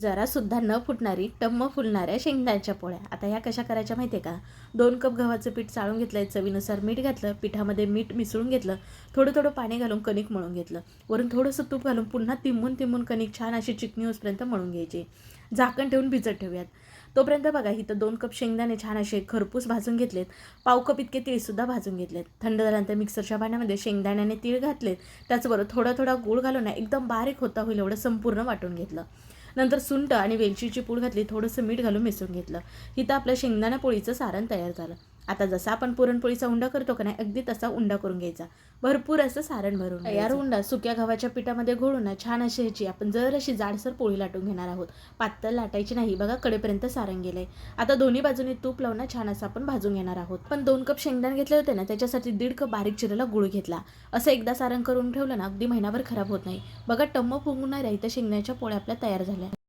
जरासुद्धा न फुटणारी टम्म फुलणाऱ्या शेंगदाण्याच्या पोळ्या. आता ह्या कशा करायच्या माहिती आहे का? दोन कप गव्हाचं पीठ चाळून घेतलं आहे चवीनुसार मीठ घातलं पिठामध्ये मीठ मिसळून घेतलं थोडं थोडं पाणी घालून कणिक मळून घेतलं. वरून थोडंसं तूप घालून पुन्हा तिंबून तिंबून कणिक छान अशी चिकनी होसपर्यंत मळून घ्यायची. झाकण ठेवून भिजत ठेवूयात. तोपर्यंत बघा इथं दोन कप शेंगदाणे छान असे खरपूस भाजून घेतलेत. पाव कप इतके तीळसुद्धा भाजून घेतलेत. थंड झाल्यानंतर मिक्सरच्या पाण्यामध्ये शेंगदाण्याने तीळ घातलेत. त्याचबरोबर थोडा थोडा गूळ घालून एकदम बारीक होता होईल एवढं संपूर्ण वाटून घेतलं. नंतर सुंट आणि वेलचीची पूड घातली थोडंसं मीठ घालून मिसळून घेतलं. इथं आपलं शेंगदाणा पोळीचं सारण तयार झालं. आता जसा आपण पुरणपोळीचा उंडा करतो का नाही अगदी तसा उंडा करून घ्यायचा. भरपूर असं सारण भरून तयार उंडा सुक्या गव्हाच्या पिठामध्ये घोळून ना छान अशी ह्याची आपण जर अशी जाडसर पोळी लाटून घेणार आहोत. पातळ लाटायची नाही बघा कडेपर्यंत सारण गेलंय. आता दोन्ही बाजूनी तूप लावून छान असं आपण भाजून घेणार आहोत. पण दोन कप शेंगदाणे घेतले होते ना त्याच्यासाठी दीड कप बारीक चिरलेला गुळ घेतला. असं एकदा सारण करून ठेवलं ना अगदी महिनाभर खराब होत नाही. बघा टम्म फुगणाऱ्या इथं शेंगण्याच्या पोळ्या आपल्या तयार झाल्या.